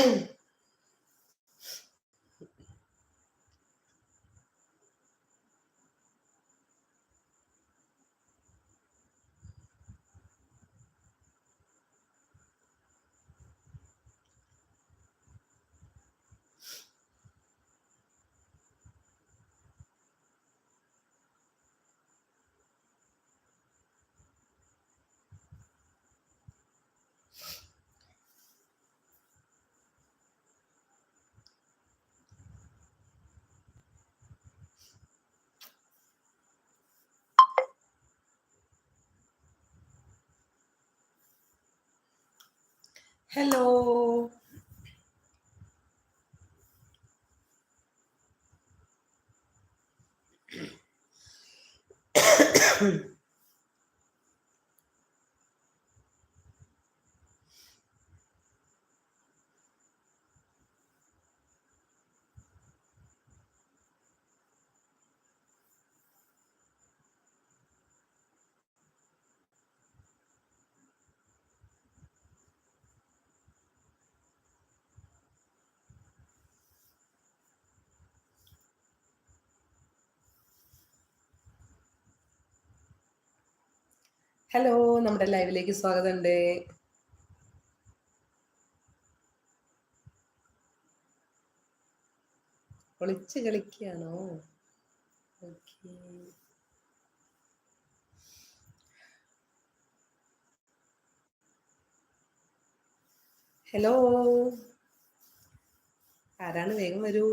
Boom. Hello. Hello നമ്മുടെ ലൈവിലേക്ക് സ്വാഗതമുണ്ട്. ഒളിച്ച് കളിക്കുകയാണോ? ഓക്കെ ഹലോ ആരാണ് വേഗം വരൂ?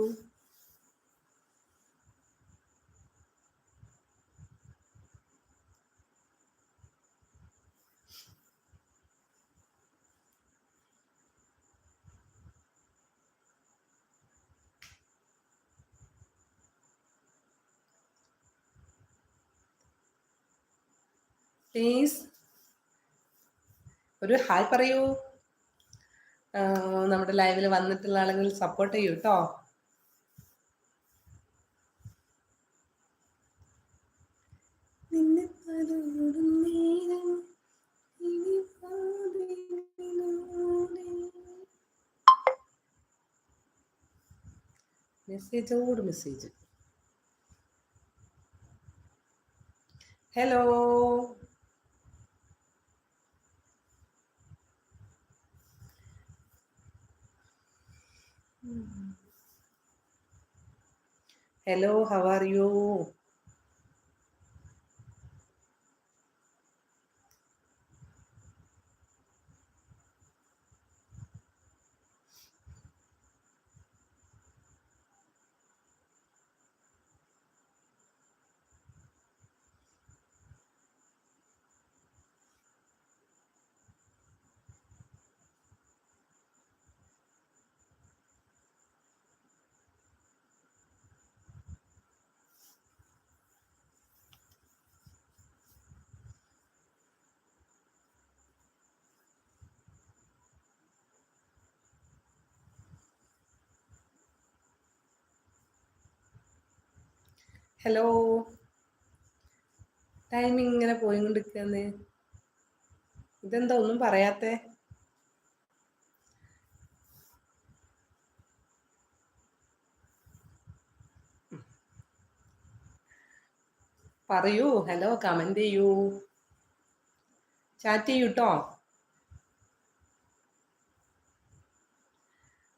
പ്ലീസ് ഒരു ഹായ് പറയൂ. നമ്മുടെ ലൈവിൽ വന്നിട്ടുള്ള ആളുകൾ സപ്പോർട്ട് ചെയ്യൂ കേട്ടോ മെസ്സേജോട് message hello Hello, how are you? Hello time ഇങ്ങനെ പോയി കൊണ്ടിരിക്കുന്നത് ഇതെന്താ ഒന്നും പറയാത്തെ? പറയൂ. ഹലോ കമന്റ് ചെയ്യൂ. ചാറ്റ് ചെയ്യൂട്ടോ?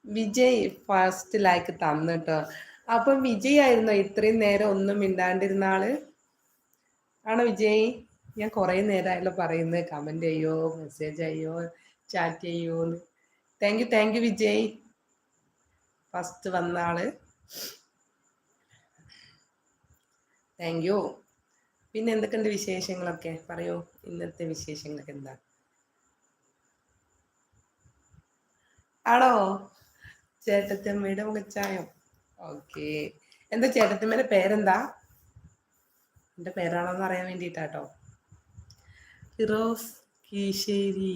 വിജയ് ഫസ്റ്റ് ലൈക്ക് തന്നിട്ടോ അപ്പം വിജയ് ആയിരുന്നോ ഇത്രയും നേരം ഒന്നും മിണ്ടാണ്ടിരുന്ന ആൾ? ആണോ വിജയ്? ഞാൻ കുറെ നേരമായല്ലോ പറയുന്നത്. കമന്റ് ചെയ്യോ മെസ്സേജ് ചെയ്യോ ചാറ്റ് ചെയ്യോ thank you thank you Vijay. First വന്ന ആൾ. താങ്ക് യു പിന്നെ എന്തൊക്കെയുണ്ട് വിശേഷങ്ങളൊക്കെ? പറയൂ. ഇന്നത്തെ വിശേഷങ്ങളൊക്കെ എന്താ? ആണോ? ചേട്ടത്തമ്മയുടെ മുഖച്ചായം? ഓക്കെ. എന്താ ചേട്ടത്തിമ്മേന്റെ പേരെന്താ? എന്റെ പേരാണോന്ന് അറിയാൻ വേണ്ടിട്ടാട്ടോ ഫിറോസ് കീശേരി.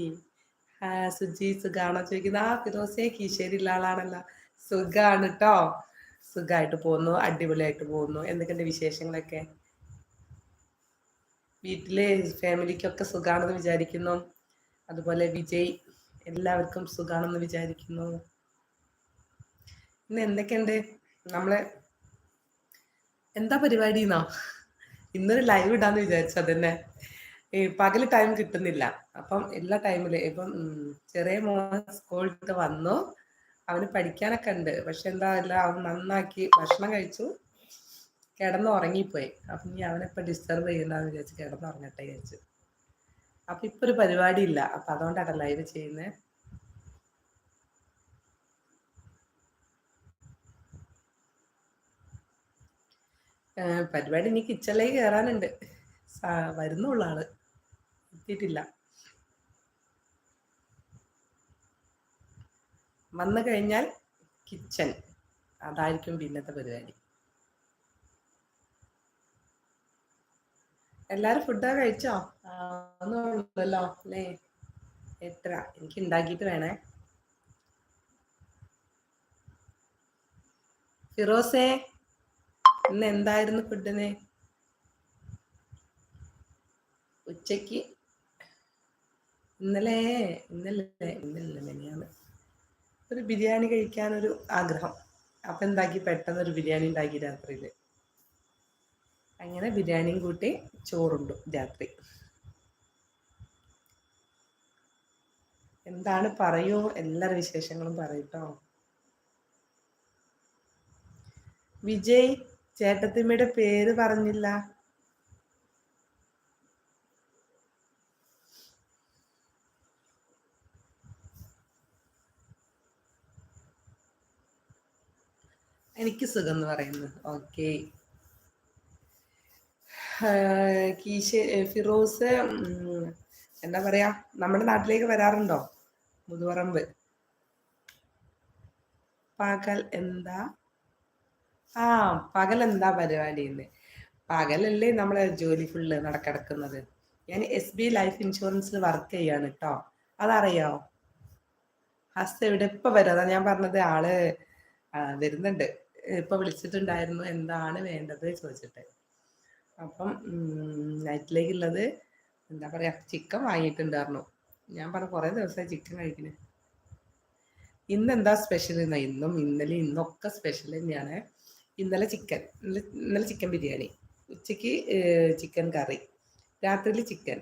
സുജി സുഖാണോ? ചോദിക്കുന്നത് ആ ഫിറോസേ കീശേരി ആളാണല്ലോ. സുഖാണ് കേട്ടോ സുഖമായിട്ട് പോകുന്നു അടിപൊളിയായിട്ട് പോകുന്നു. എന്തൊക്കെയുണ്ട് വിശേഷങ്ങളൊക്കെ? വീട്ടിലെ ഫാമിലിക്കൊക്കെ സുഖാണെന്ന് വിചാരിക്കുന്നു. അതുപോലെ വിജയ് എല്ലാവർക്കും സുഖാണെന്ന് വിചാരിക്കുന്നു. ഇന്ന് എന്തൊക്കെയുണ്ട്? നമ്മൾ എന്താ പരിപാടി എന്നോ ഇന്നൊരു ലൈവ് ഇടാന്ന് വിചാരിച്ചു അതന്നെ. ഈ പകൽ ടൈം കിട്ടുന്നില്ല. അപ്പം എല്ലാ ടൈമിൽ ഇപ്പം ചെറിയ മോൻ സ്കൂളിട്ട് വന്നു. അവന് പഠിക്കാനൊക്കെ ഉണ്ട്. പക്ഷെ എന്താ ഇല്ല അവൻ നന്നാക്കി ഭക്ഷണം കഴിച്ചു. കിടന്ന് ഉറങ്ങിപ്പോയി. അപ്പം ഇനി അവനെപ്പോ ഡിസ്റ്റർബ് ചെയ്യണ്ടെന്ന് വിചാരിച്ചു കിടന്ന് ഉറങ്ങട്ടെ വിചാരിച്ചു. അപ്പൊ ഇപ്പൊ ഒരു പരിപാടി ഇല്ല. അപ്പൊ അതുകൊണ്ടാണ് ലൈവ് ചെയ്യുന്നത് പരിപാടി ഇനി കിച്ചണിലേക്ക് കയറാനുണ്ട് വരുന്നുള്ള ആൾ. എത്തിയിട്ടില്ല. വന്നു കഴിഞ്ഞാൽ കിച്ചൺ. അതായിരിക്കും പിന്നത്തെ പരിപാടി. എല്ലാരും ഫുഡൊക്കെ കഴിച്ചോ? ഒന്നുള്ളല്ലോ അല്ലേ? എത്ര? എനിക്ക് ഉണ്ടാക്കിയിട്ട് വേണേ. ഫിറോസേ? ഇന്ന് എന്തായിരുന്നു ഫുഡിന്? ഉച്ചയ്ക്ക് ഇന്നലെ ഇന്നലെ ഇന്നലെ ഒരു ബിരിയാണി കഴിക്കാനൊരു ആഗ്രഹം. അപ്പൊ എന്താക്കി? പെട്ടെന്ന് ഒരു ബിരിയാണി ഉണ്ടാക്കി രാത്രിയിൽ അങ്ങനെ ബിരിയാണിയും കൂട്ടി ചോറുണ്ടു രാത്രി. എന്താണ് പറയൂ? എല്ലാ വിശേഷങ്ങളും പറയട്ടോ വിജയ് ചേട്ടത്തിമ്മയുടെ പേര് പറഞ്ഞില്ല. എനിക്ക് സുഖം എന്ന് പറയുന്നു. ഓക്കെ. കീശ ഫിറോസ് എന്താ പറയാ നമ്മുടെ നാട്ടിലേക്ക് വരാറുണ്ടോ? മുതുപറമ്പ്. പാകൽ എന്താ? ആ പകലെന്താ പരിപാടി എന്ന് പകലല്ലേ നമ്മളെ ജോലി ഫുള്ള് നടക്കിടക്കുന്നത്. ഞാൻ എസ് ബി ലൈഫ് ഇൻഷുറൻസിൽ വർക്ക് ചെയ്യാണ് കേട്ടോ അതറിയോ? ഹസ് എവിടെ ഇപ്പൊ വരും? അതാ ഞാൻ പറഞ്ഞത് ആൾ വരുന്നുണ്ട്. ഇപ്പൊ വിളിച്ചിട്ടുണ്ടായിരുന്നു എന്താണ് വേണ്ടത് ചോദിച്ചിട്ട്. അപ്പം നൈറ്റിലേക്കുള്ളത് എന്താ പറയാ ചിക്കൻ വാങ്ങിയിട്ടുണ്ടായിരുന്നു. ഞാൻ പറഞ്ഞ കുറേ ദിവസമായി ചിക്കൻ കഴിക്കണേ. ഇന്ന് എന്താ സ്പെഷ്യൽ ഇന്നും ഇന്നലെ ഇന്നൊക്കെ സ്പെഷ്യൽ തന്നെയാണ് ഇന്നലെ ചിക്കൻ ഇന്നലെ ചിക്കൻ ബിരിയാണി. ഉച്ചയ്ക്ക് ചിക്കൻ കറി. രാത്രിയിൽ ചിക്കൻ.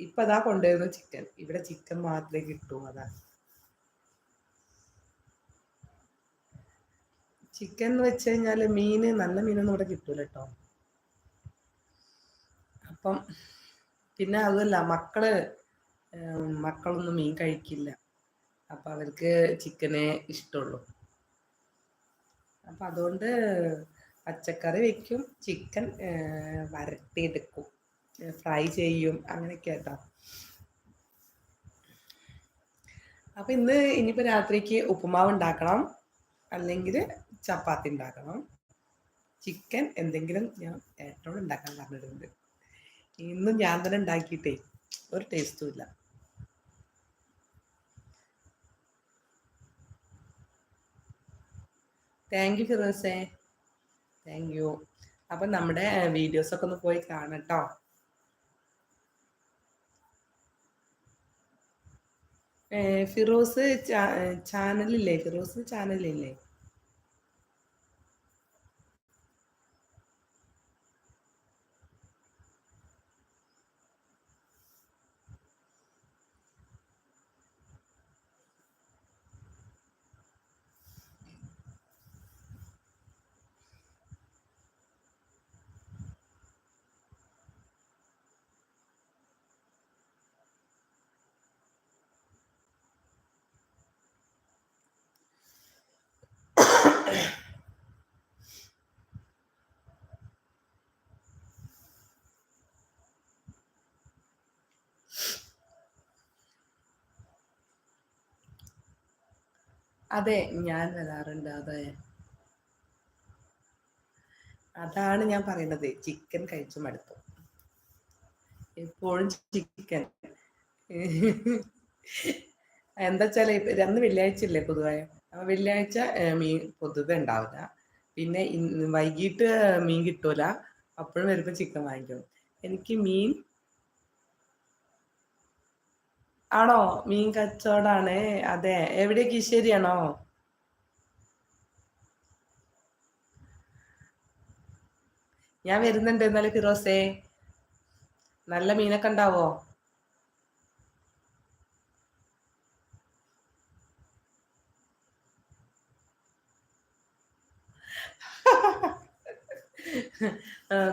ഇപ്പം അതാ കൊണ്ടുവരുന്ന ചിക്കൻ. ഇവിടെ ചിക്കൻ മാത്രമേ കിട്ടൂ അതാ. ചിക്കൻ എന്ന് വെച്ച് കഴിഞ്ഞാൽ മീൻ നല്ല മീനൊന്നും ഇവിടെ കിട്ടൂല കേട്ടോ അപ്പം പിന്നെ അതല്ല മക്കൾ മക്കളൊന്നും മീൻ കഴിക്കില്ല. അപ്പം അവർക്ക് ചിക്കനെ ഇഷ്ടമുള്ളൂ അപ്പം അതുകൊണ്ട് പച്ചക്കറി വെക്കും ചിക്കൻ വരട്ടിയെടുക്കും ഫ്രൈ ചെയ്യും അങ്ങനെയൊക്കെ കേട്ടോ അപ്പം ഇന്ന് ഇനിയിപ്പോൾ രാത്രിക്ക് ഉപ്പുമാവ് ഉണ്ടാക്കണം അല്ലെങ്കിൽ ചപ്പാത്തി ഉണ്ടാക്കണം. ചിക്കൻ എന്തെങ്കിലും ഞാൻ ഏറ്റവും ഉണ്ടാക്കാൻ പറഞ്ഞിട്ടുണ്ട്. ഇന്നും ഞാൻ തന്നെ ഉണ്ടാക്കിയിട്ടേ ഒരു ടേസ്റ്റും ഇല്ല. താങ്ക് യു ഫിറോസേ താങ്ക് യു അപ്പൊ നമ്മുടെ വീഡിയോസ് ഒക്കെ ഒന്ന് പോയി കാണട്ടോ ഫിറോസ് ചാനലില്ലേ ഫിറോസ് ചാനലില്ലേ അതെ ഞാൻ വരാറുണ്ട്. അതെ. അതാണ് ഞാൻ പറയുന്നത്. ചിക്കൻ കഴിച്ചു മടുത്തു. എപ്പോഴും ചിക്കൻ എന്താ വെച്ചാൽ അന്ന് വെള്ളിയാഴ്ച ഇല്ലേ പൊതുവെ വെള്ളിയാഴ്ച മീൻ പൊതുവെ ഉണ്ടാവില്ല. പിന്നെ വൈകിട്ട് മീൻ കിട്ടൂല. അപ്പോഴും വരുമ്പോൾ ചിക്കൻ വാങ്ങിക്കും. എനിക്ക് മീൻ ആണോ? മീൻ കച്ചവടാണ്. അതെ. എവിടെ? കിശ്ശേരിയാണോ ഞാൻ വരുന്നുണ്ട്. എന്നാലും ഫിറോസേ നല്ല മീനൊക്കെ ഉണ്ടാവോ?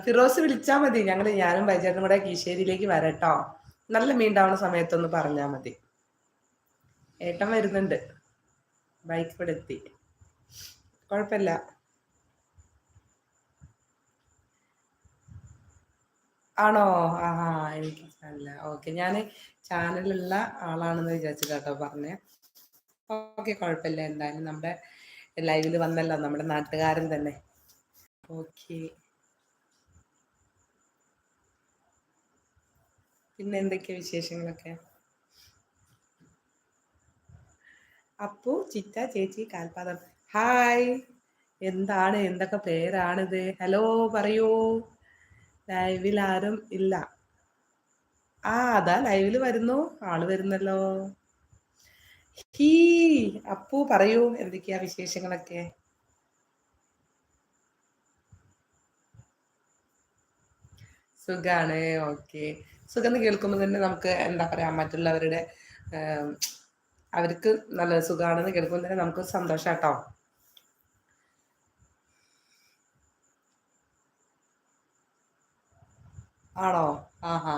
ഫിറോസ് വിളിച്ചാൽ മതി. ഞങ്ങൾ ഞാനും ബൈജേട്ടനും കൂടെ കീശേരിയിലേക്ക് വരട്ടോ. നല്ല മീണ്ടാവുന്ന സമയത്തൊന്ന് പറഞ്ഞാൽ മതി. ഏട്ടൻ വരുന്നുണ്ട്. ബൈക്ക് ഇവിടെ എത്തി. കുഴപ്പമില്ല. ആണോ? ആ എനിക്ക് അല്ല ഓക്കെ ഞാൻ ചാനലുള്ള ആളാണെന്ന് വിചാരിച്ചു കേട്ടോ പറഞ്ഞേ. ഓക്കെ കുഴപ്പമില്ല. എന്തായാലും നമ്മുടെ ലൈവിൽ വന്നല്ലോ. നമ്മുടെ നാട്ടുകാരൻ തന്നെ. ഓക്കെ. പിന്നെ എന്തൊക്കെയാ വിശേഷങ്ങളൊക്കെ? അപ്പു ചിറ്റ ചേച്ചി കാൽപാദം. ഹായ്. എന്താണ്? എന്തൊക്കെ പേരാണിത്? ഹലോ പറയൂ. ലൈവിൽ ആരും ഇല്ല. ആ അതാ ലൈവിൽ വരുന്നു. ആൾ വരുന്നല്ലോ. ഹീ അപ്പു പറയൂ. എന്തൊക്കെയാ വിശേഷങ്ങളൊക്കെ? സുഖാണ്. ഓക്കെ. സുഖം കേൾക്കുമ്പോൾ തന്നെ നമുക്ക് എന്താ പറയാ മറ്റുള്ളവരുടെ അവർക്ക് നല്ല സുഖമാണെന്ന് കേൾക്കുമ്പോൾ തന്നെ നമുക്ക് സന്തോഷം കേട്ടോ. ആണോ? ആഹാ.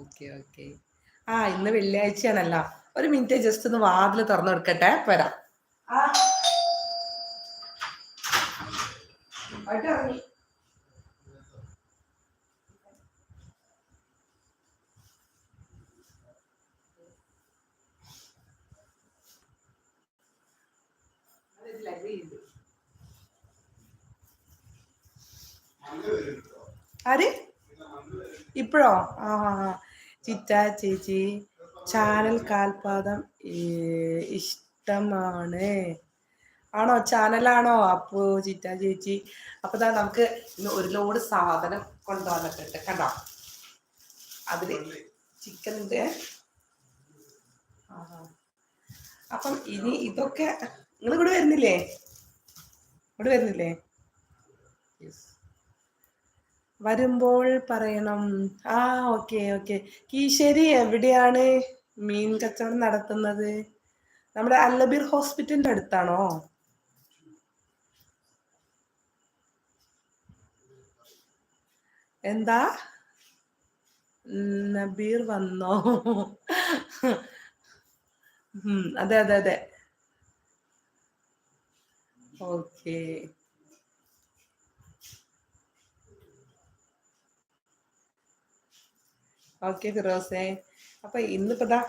Okay okay. ആ ഇന്ന് വെള്ളിയാഴ്ചയാണല്ലോ. ഒരു മിനിറ്റ് ജസ്റ്റ് ഒന്ന് വാതിൽ തുറന്നു കൊടുക്കട്ടെ. വരാം. ഇറങ്ങി. ആര്? ഇപ്പോഴോ? ആ ചിറ്റ ചേച്ചി. ചാനൽ കാൽപാദം ഇഷ്ടമാണ്. ആണോ? ചാനലാണോ? അപ്പോ ചിറ്റ ചേച്ചി. അപ്പൊ നമുക്ക് ഇന്ന് ഒരു ലോഡ് സാധനം കൊണ്ടുവന്നിട്ടുണ്ട് കണ്ടോ? അതിൽ ചിക്കൻ ഉണ്ട് അപ്പം ഇനി ഇതൊക്കെ നിങ്ങൾ ഇവിടെ വരുന്നില്ലേ? ഇവിടെ വരുന്നില്ലേ? വരുമ്പോൾ പറയണം. ആ ഓക്കെ ഓക്കെ. കീശേരി എവിടെയാണ് മീൻ കച്ചവടം നടത്തുന്നത്? നമ്മുടെ അല്ലബീർ ഹോസ്പിറ്റലിന്റെ അടുത്താണോ? എന്താ? നബീർ വന്നോ? അതെ അതെ അതെ. ഓക്കെ. ഓക്കെ ഫിറോസേ. ഇന്നിപ്പോൾ ഇതാ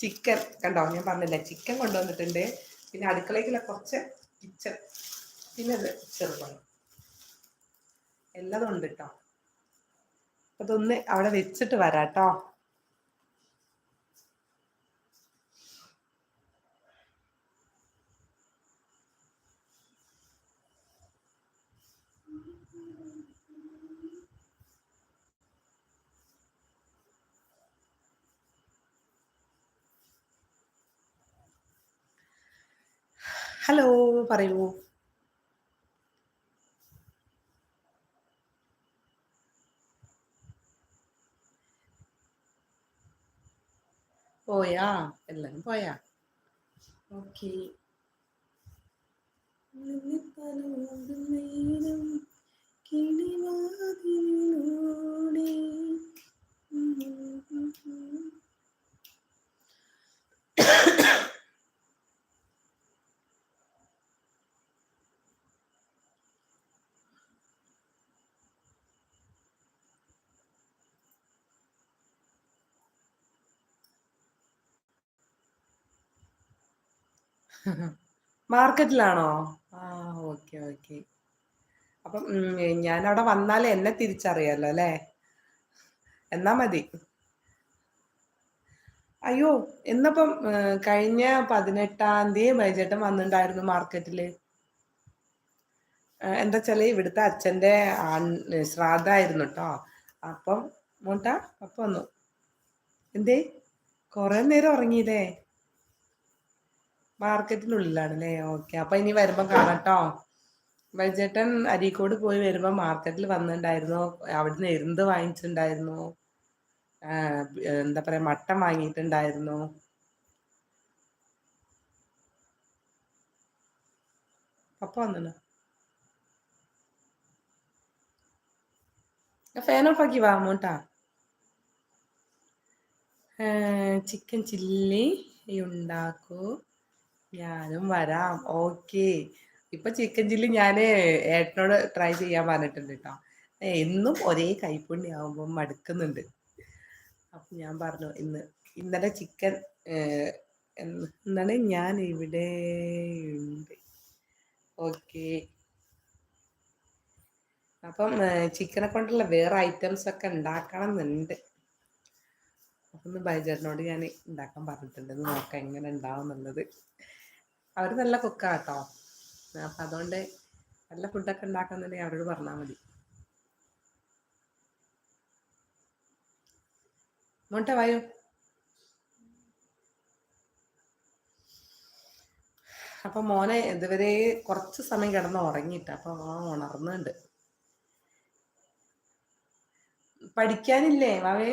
ചിക്കൻ കണ്ടോ? ഞാൻ പറഞ്ഞില്ല ചിക്കൻ കൊണ്ടുവന്നിട്ടുണ്ട്. പിന്നെ അടുക്കളയ്ക്കുള്ള കുറച്ച് കിച്ചൺ പിന്നെ അത് ചെറുപഴം എല്ലാം ഉണ്ട് കേട്ടോ അതൊന്ന് അവിടെ വെച്ചിട്ട് വരാട്ടോ ഹലോ പറയുമോ പോയാ? എല്ലാരും പോയാ? ഓക്കെ. കിളിവാതിലൂടെ മാർക്കറ്റിലാണോ? ആ ഓക്കെ ഓക്കെ. അപ്പം ഞാൻ അവിടെ വന്നാൽ എന്നെ തിരിച്ചറിയാലോ അല്ലേ? എന്നാ മതി. അയ്യോ എന്നപ്പം കഴിഞ്ഞ പതിനെട്ടാം തീയതി വൈചേട്ടൻ വന്നിട്ടുണ്ടായിരുന്നു മാർക്കറ്റിൽ. എന്താ വെച്ചാൽ ഇവിടുത്തെ അച്ഛന്റെ ശ്രാദ്ധായിരുന്നു കേട്ടോ അപ്പം മോട്ടാ അപ്പം വന്നു. എന്തേ? കൊറേ നേരം ഉറങ്ങിയില്ലേ? മാർക്കറ്റിനുള്ളിലാണ് അല്ലേ ഓക്കെ. അപ്പൊ ഇനി വരുമ്പോ കാണട്ടോ വൈചേട്ടൻ അരീക്കോട് പോയി വരുമ്പോ മാർക്കറ്റിൽ വന്നിട്ടുണ്ടായിരുന്നു. അവിടുന്ന് എരുന്ത് വാങ്ങിച്ചിട്ടുണ്ടായിരുന്നു. എന്താ പറയാ മട്ടൻ വാങ്ങിയിട്ടുണ്ടായിരുന്നു. പപ്പ വന്നു ഫാൻ ഓഫ് ആക്കി വാ ചിക്കൻ ചില്ലി ഉണ്ടാക്കൂ. ഞാനും വരാം. ഓക്കെ. ഇപ്പൊ ചിക്കൻ ചില്ലി ഞാൻ ഏട്ടനോട് ട്രൈ ചെയ്യാൻ പറഞ്ഞിട്ടുണ്ട് കേട്ടോ എന്നും ഒരേ കൈപ്പുണ്ണി ആവുമ്പോൾ മടുക്കുന്നുണ്ട്. അപ്പൊ ഞാൻ പറഞ്ഞു ഇന്ന് ഇന്നലെ ചിക്കൻ എന്താണ് ഞാൻ ഇവിടെ ഉണ്ട്. ഓക്കെ. അപ്പം ചിക്കനെ കൊണ്ടുള്ള വേറെ ഐറ്റംസ് ഒക്കെ ഉണ്ടാക്കണം എന്നുണ്ട് അപ്പം ബൈജേട്ടനോട് ഞാൻ ഉണ്ടാക്കാൻ പറഞ്ഞിട്ടുണ്ട്. നോക്കാം എങ്ങനെ ഉണ്ടാവും എന്നുള്ളത് അവർ നല്ല കുക്കാട്ടോ. അപ്പം അതുകൊണ്ട് നല്ല ഫുഡൊക്കെ ഉണ്ടാക്കുന്നുണ്ടെങ്കിൽ അവരോട് പറഞ്ഞാൽ മതി. മോട്ട വായോ? അപ്പൊ മോനെ ഇതുവരെ കുറച്ച് സമയം കിടന്ന് ഉറങ്ങിയിട്ട് അപ്പൊ ആ ഉണർന്നുണ്ട്. പഠിക്കാനില്ലേ വാവേ?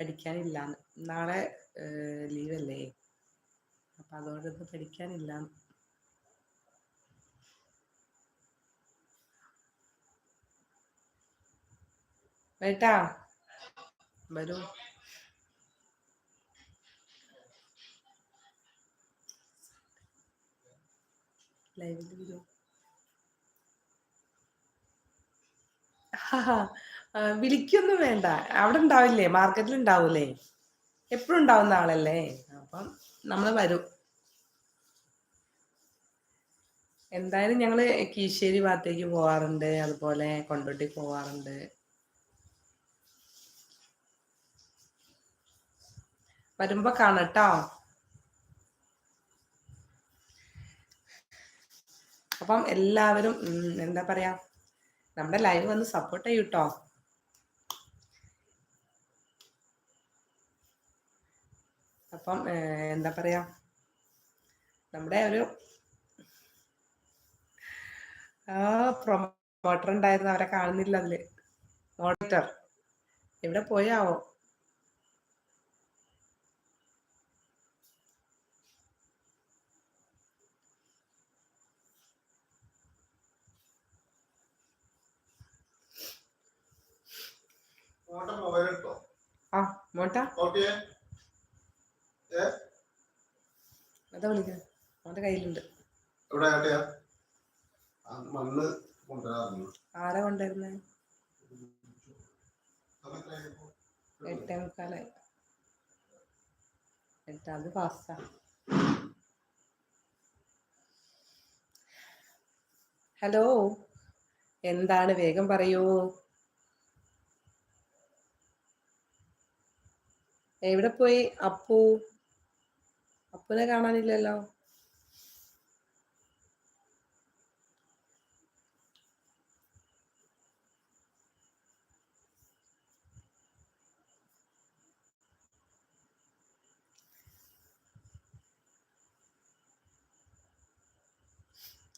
പഠിക്കാനില്ല നാളെ ലീവല്ലേ? അതുകൊണ്ട് ഇന്ന് പഠിക്കാനില്ല. ലൈവിൽ വരൂ. വിളിക്കൊന്നും വേണ്ട. അവിടെ ഉണ്ടാവില്ലേ? മാർക്കറ്റിൽ ഉണ്ടാവൂലേ? എപ്പോഴും ഉണ്ടാവുന്ന ആളല്ലേ? അപ്പം നമ്മൾ വരും. എന്തായാലും ഞങ്ങൾ കീശ്ശേരി ഭാഗത്തേക്ക് പോവാറുണ്ട് അതുപോലെ കൊണ്ടോട്ടി പോവാറുണ്ട്. വരുമ്പോ കാണട്ടോ. അപ്പം എല്ലാവരും എന്താ പറയാ നമ്മുടെ ലൈവ് വന്ന് സപ്പോർട്ട് ചെയ്യൂട്ടോ. അപ്പം എന്താ പറയാ നമ്മുടെ ഒരു ആ പ്രൊമോട്ടർ ഉണ്ടായിരുന്നു അവരെ കാണുന്നില്ല അതിൽ. മോണിറ്റർ എവിടെ പോയാവോ? ആ മോട്ട? അതാ വിളിക്കുന്നത്. അവന്റെ കയ്യിലുണ്ട്. ആരാ കൊണ്ടുവരുന്നേ? എട്ടേ മുക്കാലായി എട്ടാമത് ഫാസ്റ്റാ ഹലോ എന്താണ്? വേഗം പറയൂ. എവിടെ പോയി? അപ്പു. അപ്പുനെ കാണാനില്ലല്ലോ.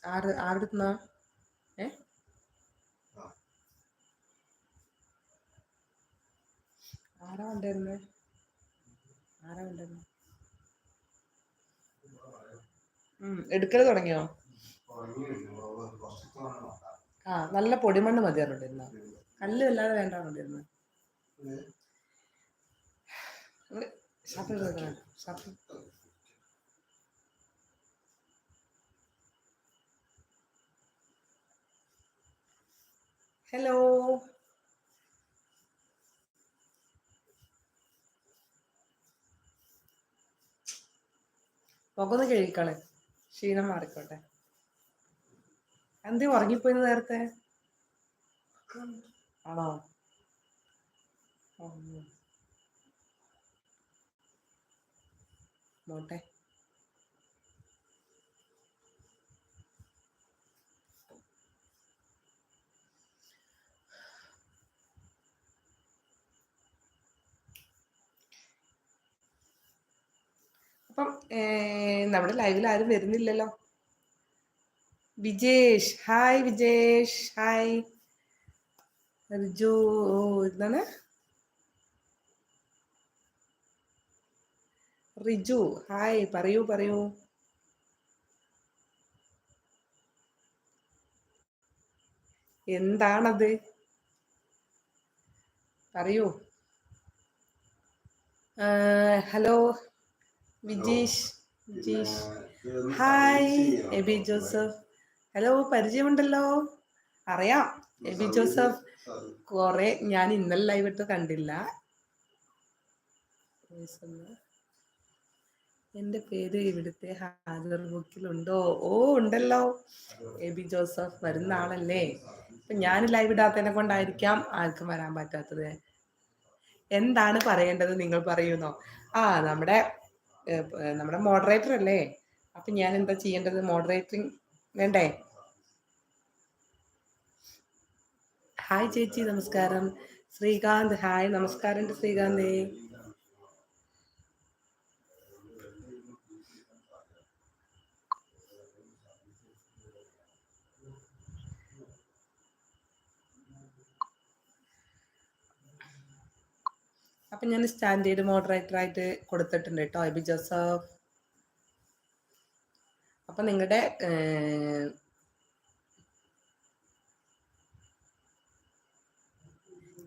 ആര് ആരുടെ ഏ? ആരാ ഉണ്ടായിരുന്നേ ആരാ ഉണ്ടായിരുന്നു എടുക്കൽ തുടങ്ങിയോ? ആ നല്ല പൊടിമണ്ണ് മതി പറഞ്ഞിരുന്ന കല്ല് അല്ലാതെ വേണ്ട പറഞ്ഞിരുന്നു ഷർട്ട് ഷർട്ട്. ഹലോ. മുഖന്ന് കഴിക്കളെ ക്ഷീണം മാറിക്കോട്ടെ. എന്തേ ഉറങ്ങിപ്പോയിന്ന് നേരത്തെ? ആണോ? നോട്ടെ അപ്പം നമ്മുടെ ലൈവിൽ ആരും വരുന്നില്ലല്ലോ. വിജേഷ് ഹായ് വിജേഷ് ഹായ് റിജു എന്താണ്? റിജു ഹായ് പറയൂ പറയൂ. എന്താണത്? പറയൂ. Hello. Vijeesh Vijeesh. Hi Abi Joseph. Hello പരിചയമുണ്ടല്ലോ? അറിയാം. എബി ജോസഫ് കുറെ ഞാൻ ഇന്നലെ ലൈവ് ഇട്ട് കണ്ടില്ല. എന്റെ പേര് ഇവിടുത്തെ ഹാജർ ബുക്കിൽ ഉണ്ടോ ഓ ഉണ്ടല്ലോ. എബി ജോസഫ് വരുന്ന ആളല്ലേ? ഇപ്പൊ ഞാൻ ലൈവ് ഇടാത്തതിനെ കൊണ്ടായിരിക്കാം ആർക്കും വരാൻ പറ്റാത്തത്. എന്താണ് പറയേണ്ടത് നിങ്ങൾ പറയുന്നോ? ആ നമ്മുടെ നമ്മുടെ മോഡറേറ്റർ അല്ലേ? അപ്പൊ ഞാൻ എന്താ ചെയ്യേണ്ടത്? മോഡറേറ്ററിങ് വേണ്ടേ? ഹായ് ചേച്ചി നമസ്കാരം. ശ്രീകാന്ത് ഹായ് നമസ്കാരം ശ്രീകാന്തേ. അപ്പൊ ഞാൻ സ്റ്റാൻഡേർഡ് മോഡറേറ്റർ ആയിട്ട് കൊടുത്തിട്ടുണ്ട് കേട്ടോ. എബി ജോസഫ് അപ്പൊ നിങ്ങളുടെ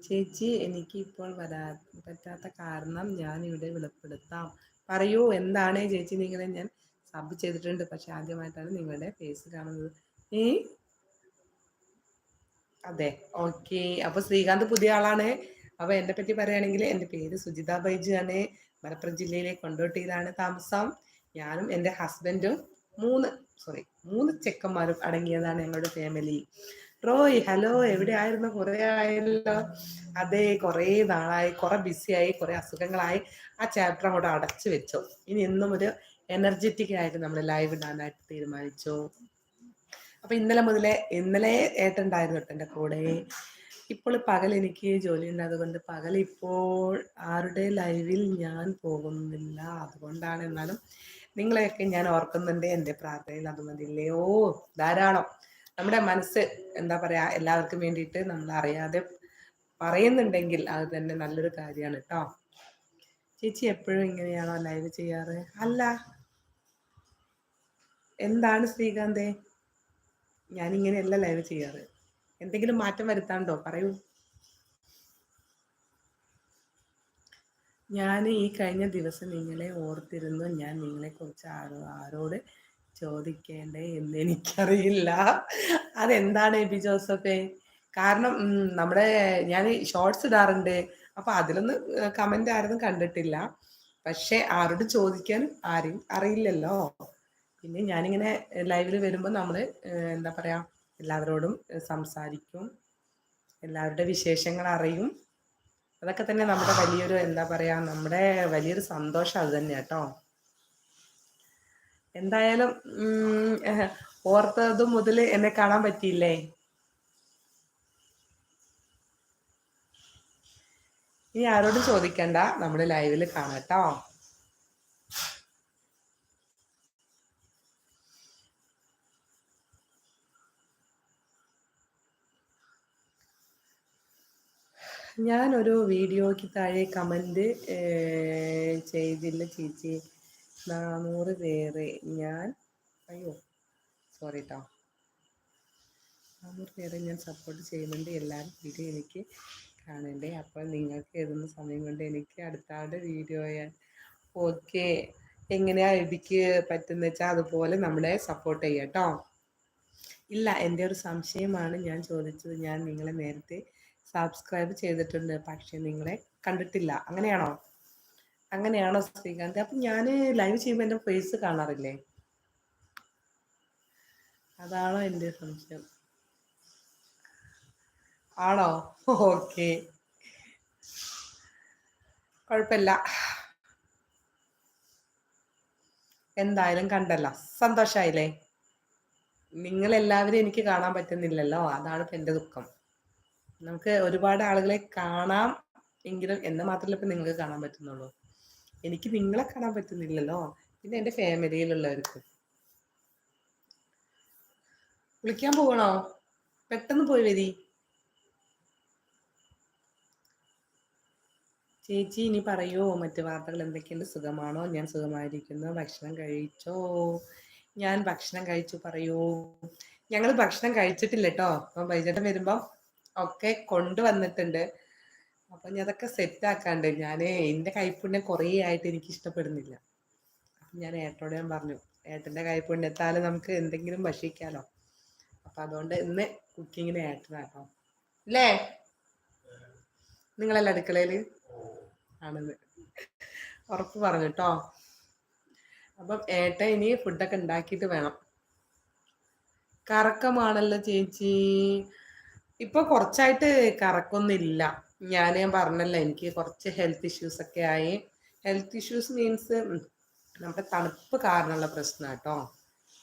ചേച്ചി എനിക്ക് ഇപ്പോൾ വരാ പറ്റാത്ത കാരണം ഞാൻ ഇവിടെ വെളിപ്പെടുത്താം. പറയൂ എന്താണ് ചേച്ചി നിങ്ങളെ ഞാൻ സബ് ചെയ്തിട്ടുണ്ട്. പക്ഷെ ആദ്യമായിട്ടാണ് നിങ്ങളുടെ ഫേസ് കാണുന്നത്. ഏ? അതെ ഓക്കെ. അപ്പൊ ശ്രീകാന്ത് പുതിയ ആളാണ്. അപ്പൊ എന്നെ പറ്റി പറയുകയാണെങ്കിൽ എന്റെ പേര് സുജിത ബൈജു ആണ്. മലപ്പുറം ജില്ലയിലെ കൊണ്ടോട്ടിയിലാണ് താമസം. ഞാനും എന്റെ ഹസ്ബൻഡും മൂന്ന് സോറി മൂന്ന് ചെക്കന്മാരും അടങ്ങിയതാണ് ഞങ്ങളുടെ ഫാമിലി റോയ് ഹലോ എവിടെ ആയിരുന്നു കുറെ ആയല്ലോ. അതെ കുറെ നാളായി കുറെ ബിസിയായി കുറെ അസുഖങ്ങളായി. ആ ചാപ്റ്റർ അങ്ങോട്ട് അടച്ചു വെച്ചു. ഇനി എന്നും ഒരു എനർജറ്റിക് ആയിട്ട് നമ്മൾ ലൈവ് ഇടാനായിട്ട് തീരുമാനിച്ചു. അപ്പൊ ഇന്നലെ മുതലേ ഇന്നലെ ഏട്ടുണ്ടായിരുന്നു കേട്ടോ എന്റെ കൂടെ. ഇപ്പോൾ പകൽ എനിക്ക് ജോലി ഉണ്ട്. അതുകൊണ്ട് പകൽ ഇപ്പോൾ ആരുടെ ലൈവിൽ ഞാൻ പോകുന്നില്ല. അതുകൊണ്ടാണ് എന്നാലും നിങ്ങളെയൊക്കെ ഞാൻ ഓർക്കുന്നുണ്ട്. എന്റെ പ്രാർത്ഥനയിൽ അത് മതിയില്ലേ ഓ ധാരാളം. നമ്മുടെ മനസ്സ് എന്താ പറയാ എല്ലാവർക്കും വേണ്ടിയിട്ട് നമ്മൾ അറിയാതെ പറയുന്നുണ്ടെങ്കിൽ അത് തന്നെ നല്ലൊരു കാര്യമാണ് കേട്ടോ. ചേച്ചി എപ്പോഴും ഇങ്ങനെയാണോ ലൈവ് ചെയ്യാറ്? അല്ല. എന്താണ് ശ്രീകാന്തേ? ഞാനിങ്ങനെയല്ല ലൈവ് ചെയ്യാറ്. എന്തെങ്കിലും മാറ്റം വരുത്താണ്ടോ പറയൂ. ഞാൻ ഈ കഴിഞ്ഞ ദിവസം നിങ്ങളെ ഓർത്തിരുന്നു. ഞാൻ നിങ്ങളെ കുറിച്ച് ആരോ ആരോട് ചോദിക്കേണ്ടേ എന്ന് എനിക്കറിയില്ല. അതെന്താണ് എ ബി ജോസഫേ? കാരണം നമ്മുടെ ഞാൻ ഷോർട്സ് ഇടാറുണ്ട്. അപ്പൊ അതിലൊന്നും കമന്റ് ആരും കണ്ടിട്ടില്ല. പക്ഷെ ആരോട് ചോദിക്കാൻ ആരും അറിയില്ലല്ലോ. പിന്നെ ഞാനിങ്ങനെ ലൈവിൽ വരുമ്പോൾ നമ്മൾ എന്താ പറയാ എല്ലാവരോടും സംസാരിക്കും. എല്ലാവരുടെ വിശേഷങ്ങൾ അറിയും. അതൊക്കെ തന്നെ നമ്മുടെ വലിയൊരു എന്താ പറയാ നമ്മുടെ വലിയൊരു സന്തോഷം അത് തന്നെ കേട്ടോ. എന്തായാലും ഓർത്തത് മുതൽ എന്നെ കാണാൻ പറ്റിയില്ലേ? ഇനി ആരോടും ചോദിക്കണ്ട. നമ്മൾ ലൈവിൽ കാണാട്ടോ ഞാനൊരു വീഡിയോയ്ക്ക് താഴെ കമന്റ് ചെയ്തില്ല ചേച്ചി. നാനൂറ് പേര്. ഞാൻ അയ്യോ സോറി കേട്ടോ നാനൂറ് പേരെ ഞാൻ സപ്പോർട്ട് ചെയ്യുന്നുണ്ട് എല്ലാവരും വീഡിയോ എനിക്ക് കാണണ്ടേ. അപ്പോൾ നിങ്ങൾക്ക് എഴുതുന്ന സമയം കൊണ്ട് എനിക്ക് അടുത്ത ആളുടെ വീഡിയോ ഓക്കെ. എങ്ങനെയാ എഴുതിക്ക് പറ്റുന്ന വെച്ചാൽ അതുപോലെ നമ്മളെ സപ്പോർട്ട് ചെയ്യാം കേട്ടോ ഇല്ല എന്റെ ഒരു സംശയമാണ് ഞാൻ ചോദിച്ചത്. ഞാൻ നിങ്ങളെ നേരത്തെ സബ്സ്ക്രൈബ് ചെയ്തിട്ടുണ്ട്. പക്ഷെ നിങ്ങളെ കണ്ടിട്ടില്ല. അങ്ങനെയാണോ? അങ്ങനെയാണോ ശ്രീകാന്ത്? അപ്പൊ ഞാൻ ലൈവ് ചെയ്യുമ്പോൾ എന്റെ ഫേസ് കാണാറില്ലേ? അതാണോ എന്റെ സംശയം. ആണോ? ഓക്കെ. കുഴപ്പമില്ല. എന്തായാലും കണ്ടല്ല. സന്തോഷായില്ലേ? നിങ്ങൾ എല്ലാവരും എനിക്ക് കാണാൻ പറ്റുന്നില്ലല്ലോ. അതാണ് ഇപ്പം എന്റെ ദുഃഖം. നമുക്ക് ഒരുപാട് ആളുകളെ കാണാം എങ്കിലും എന്നെ മാത്രമല്ല ഇപ്പൊ നിങ്ങൾക്ക് കാണാൻ പറ്റുന്നുള്ളൂ. എനിക്ക് നിങ്ങളെ കാണാൻ പറ്റുന്നില്ലല്ലോ. പിന്നെ എന്റെ ഫാമിലിയിലുള്ളവർക്ക്. വിളിക്കാൻ പോകണോ? പെട്ടെന്ന് പോയി വരി. ചേച്ചി ഇനി പറയോ? മറ്റു വാർത്തകൾ എന്തൊക്കെയുണ്ട്? സുഖമാണോ? ഞാൻ സുഖമായിരിക്കുന്നു. ഭക്ഷണം കഴിച്ചോ? ഞാൻ ഭക്ഷണം കഴിച്ചു. പറയൂ. ഞങ്ങൾ ഭക്ഷണം കഴിച്ചിട്ടില്ല കേട്ടോ. അപ്പം വൈകിട്ട് വരുമ്പോൾ ഒക്കെ കൊണ്ടുവന്നിട്ടുണ്ട്. അപ്പൊ ഞാൻ അതൊക്കെ സെറ്റ് ആക്കാണ്ട് ഞാൻ എന്റെ കൈപ്പുണ്യം കുറേ ആയിട്ട് എനിക്ക് ഇഷ്ടപ്പെടുന്നില്ല. അപ്പൊ ഞാൻ ഏട്ടനോട് ഞാൻ പറഞ്ഞു ഏട്ടന്റെ കൈപ്പുണ്യത്താൽ നമുക്ക് എന്തെങ്കിലും ഭക്ഷിക്കാലോ. അപ്പൊ അതുകൊണ്ട് ഇന്ന് കുക്കിങ്ങിന് ഏട്ടനാട്ടോ അല്ലേ നിങ്ങളല്ല അടുക്കളയിൽ ആണെന്ന്. ഉറപ്പ് പറഞ്ഞു കേട്ടോ അപ്പം ഏട്ട ഇനി ഫുഡൊക്കെ ഉണ്ടാക്കിയിട്ട് വേണം. കറക്കമാണല്ലോ ചേച്ചി. ഇപ്പൊ കുറച്ചായിട്ട് കറക്കൊന്നുമില്ല. ഞാൻ പറഞ്ഞല്ലോ എനിക്ക് കുറച്ച് ഹെൽത്ത് ഇഷ്യൂസ് ഒക്കെ ആയി. ഹെൽത്ത് ഇഷ്യൂസ് മീൻസ് നമ്മുടെ തണുപ്പ് കാരണമുള്ള പ്രശ്നം കേട്ടോ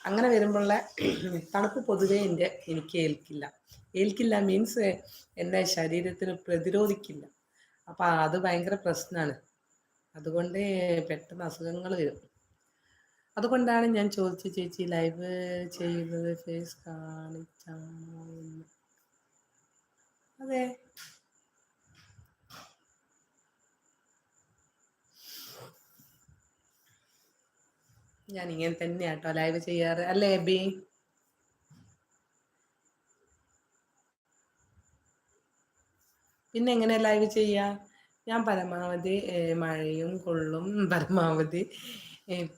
അങ്ങനെ വരുമ്പോഴുള്ള തണുപ്പ് പൊതുവേ എന്റെ എനിക്ക് ഏൽക്കില്ല. ഏൽക്കില്ല മീൻസ് എന്റെ ശരീരത്തിന് പ്രതിരോധിക്കില്ല. അപ്പം അത് ഭയങ്കര പ്രശ്നമാണ്. അതുകൊണ്ട് പെട്ടെന്ന് അസുഖങ്ങൾ വരും. അതുകൊണ്ടാണ് ഞാൻ ചോദിച്ചു ചേച്ചി ലൈവ് ചെയ്യുന്നത് ഫേസ് കാണിച്ചാണോ അതെ. ഞാൻ ഇങ്ങനെ തന്നെയാട്ടോ ലൈവ് ചെയ്യാറ്. അല്ലേ ബി പിന്നെ എങ്ങനെ ലൈവ് ചെയ്യാ? ഞാൻ പരമാവധി മഴയും കൊള്ളും പരമാവധി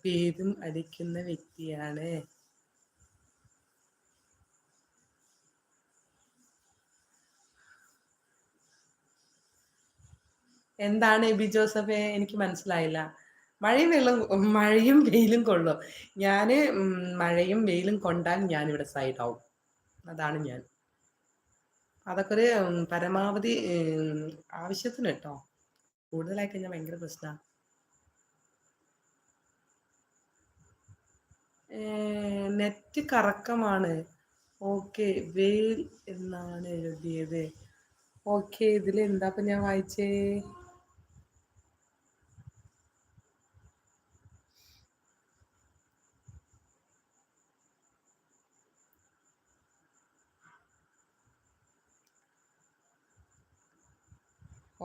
പേരും അടിക്കുന്ന വ്യക്തിയാണ്. എന്താണ് ബി ജോസഫെ? എനിക്ക് മനസ്സിലായില്ല. മഴയും വെള്ളം മഴയും വെയിലും കൊള്ളും. ഞാൻ മഴയും വെയിലും കൊണ്ടാൽ ഞാൻ ഇവിടെ സൈഡ് ആവും അതാണ് ഞാൻ. അതൊക്കെ ഒരു പരമാവധി ആവശ്യത്തിന് കേട്ടോ. കൂടുതലായി കഴിഞ്ഞാൽ ഭയങ്കര പ്രശ്നമാണ് നെറ്റ് കറക്കമാണ്. ഓക്കെ വെയിൽ എന്നാണ് എഴുതിയത്. ഓക്കെ ഇതിൽ എന്താ ഞാൻ വായിച്ചേ?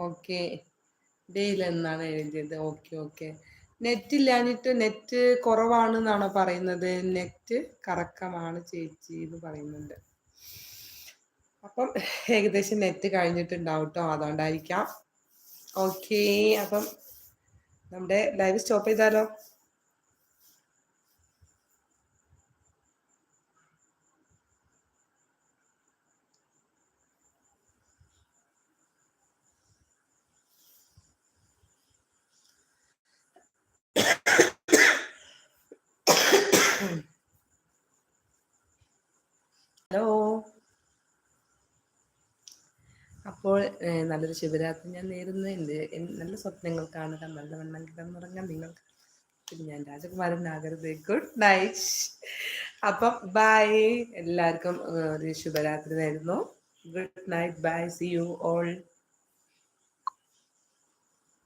ഓക്കെ. ഡെയിൽ എന്നാണ് എഴുതിയത്. Okay okay. നെറ്റ് ഇല്ലാഞ്ഞിട്ട് നെറ്റ് കുറവാണ് എന്നാണ് പറയുന്നത്? നെറ്റ് കറക്കമാണ് ചേച്ചി എന്ന് പറയുന്നുണ്ട്. അപ്പം ഏകദേശം നെറ്റ് കഴിഞ്ഞിട്ടുണ്ടാവും കേട്ടോ അതുകൊണ്ടായിരിക്കാം. ഓക്കെ അപ്പം നമ്മുടെ ലൈവ് സ്റ്റോപ്പ് ചെയ്താലോ ഹലോ അപ്പോൾ നല്ലൊരു ശിവരാത്രി ഞാൻ നേരുന്നുണ്ട് നല്ല സ്വപ്നങ്ങൾ കാണുക നല്ല വണ്ണം കിടന്നുറങ്ങാൻ നിങ്ങൾക്ക് പിന്നെ ഞാൻ രാജകുമാരൻ ആകരുത് ഗുഡ് നൈറ്റ് അപ്പം ബൈ എല്ലാവർക്കും ഒരു ശുഭരാത്രി നേരുന്നു. Good night bye see you all